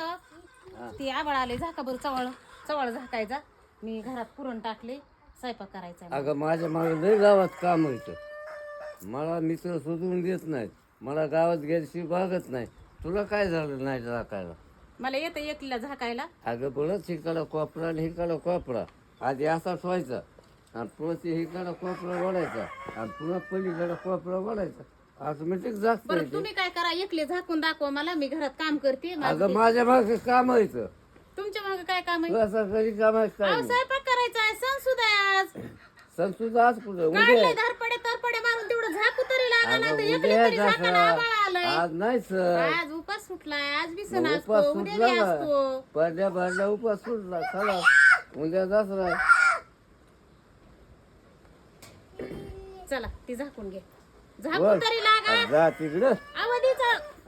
करायचं ती आबाळ आले झाका बरं चवळ चवळ झाकायचा. मी घरात पुरण टाकले स्वयंपाक करायचा अगं माझ्या मागे लय गावात काम येतं मला मित्र सोडून देत नाहीत. मला गावात गेल्याशी भागत नाही. तुला काय झालं नाही राखायला मला येतं एकलीला झाकायला. अगं परत हिकडा कोपरा आणि हिकडा कोपरा. आधी असाच व्हायचा. आणि पुन्हा ते हिकडा कोपरा वाढायचा आणि पुन्हा पलीकडा कोपरा वाढायचा ऑटोमॅटिक जात बरं तुम्ही काय करा एकले झाकून दाखवा मला मी घरात काम करते माझं अगं ते- माझ्या मागे काम येतं तुमच्या मागे काय काम आहे? असं कधी काम आहे काय अहो, स्वयंपाक करायचा आहे सण सुद्धा आहे आज. तुझं आज कुठं? उद्या काढले आहे. धरपडे तरपडे मारून तेवढं झाकू तरी लागा नाही तर एकले आहे तरी झाकायला आलंय. आज नाही सर. आज उपास सुटलाय आज बी सण उपास असतो उद्या सुटला बी ना असतो पडल्या पडल्या उपास सुटला चला. उद्या दसरा चला ती झाकून घे. झाकून. तरी लागा. जा तिकडं.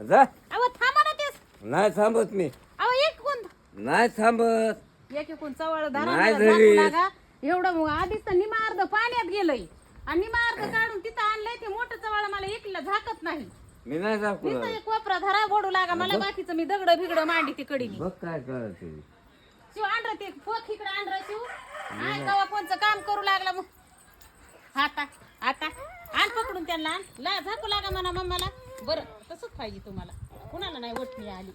जा. अहो थांबा ना तेच. नाही थांबत मी. अहो एक कोण? नाही थांबत. एक कोण चवळ धरा नाही लागा. एवढं मग आधीच तर निमा अर्ध पाण्यात गेलंय. आणि निमा अर्ध काढून तिथं आणलंय ते मोठं चवळ मला एकला झाकत नाही. मी नाही एक कोपरा धरा गोडू लागा. मला बाकीचं मी दगड बिगड मांडी ती कडीनी बघ काय करायचं शिव आंध्र ते फोक इकडे आंध्र शिव. आय कवा कोणचं काम करू लागला मग. आता आता. त्यांना ला झाकू लागा म्हणा मम्माला. बरं तसंच पाहिजे तुम्हाला. कुणाला नाही वटणी आली.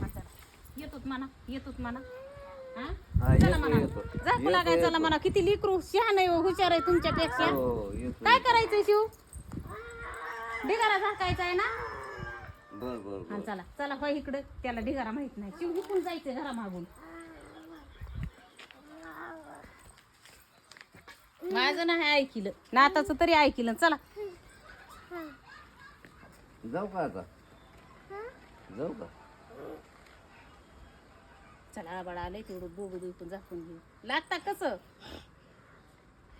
हा. येतोच म्हणा येतोच म्हणा. हा? हा, चला म्हणा. झाकू येतो, लागाय चला. म्हणा. किती लिकरू शहाण आहे हो, हुशार आहे तुमच्यापेक्षा. हो काय करायचंय शिव? ढिगारा झाकायचा आहे ना? बर बर हा चला चला होय इकडे. त्याला ढिगारा माहीत नाही. शिव हिकून जायचंय घरा मागून माझं नाही ऐकिलं. नाताचं तरी ऐकिलं. चला. जाऊ का आता? जाऊ का? चला आबाळ आलंय तेवढं दोघं दुखून झाकून घेऊ. लागता कसं?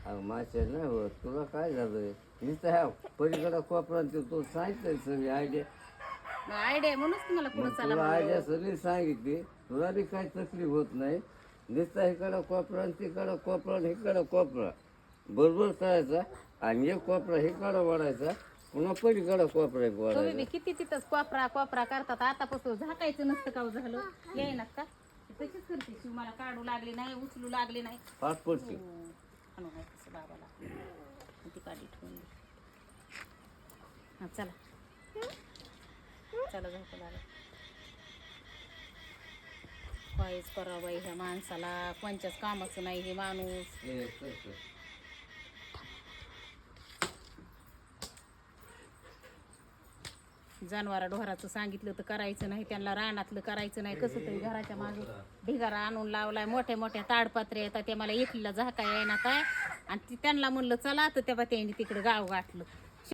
अगं माझ्या नाही होत. तुला काय झालंय नुसतं ह्या पलीकडा कोपरा ते तू सांगितलंय सगळी आयडिया आयडिया म्हणूनच तुम्हाला पुढे चला तुला आयडिया सगळी सांगितली. तुला बी काही तकलीफ होत नाही. नुसता इकडं कोपरा तिकडं कोपरा इकडं कोपरा बरोबर करायचा. आणि एक कोपरा इकडं वाढायचा. पुन्हा पलीकडं कोपरा एक तुम्ही वाढायचा. बी किती तिथंच कोपरा कोपरा करतात. आतापासून झाकायचं नसतं का हो झालं? येईनात का? तशीच करते शिव. मला काढू लागली नाही उचलू लागली नाही. पाच पडते. आणू आहे तसं बाबाला. ती काढी ठेवून दे हा चला. चला लागला. काहीच करावं बाई ह्या माणसाला. कोणच्याच कामाचं नाही हे माणूस. हे, जनावरा ढोराचं सांगितलं तर करायचं नाही त्यांना रानातलं करायचं नाही कसं तरी घराच्या मागे ढिगारा आणून लावलाय मोठ्या मोठ्या ताडपात्रे येतात ते मला एकलीला झाका येईना काय? आणि त्यांना म्हणलं चला तर तेव्हा त्यांनी तिकडे गाव गाठलं.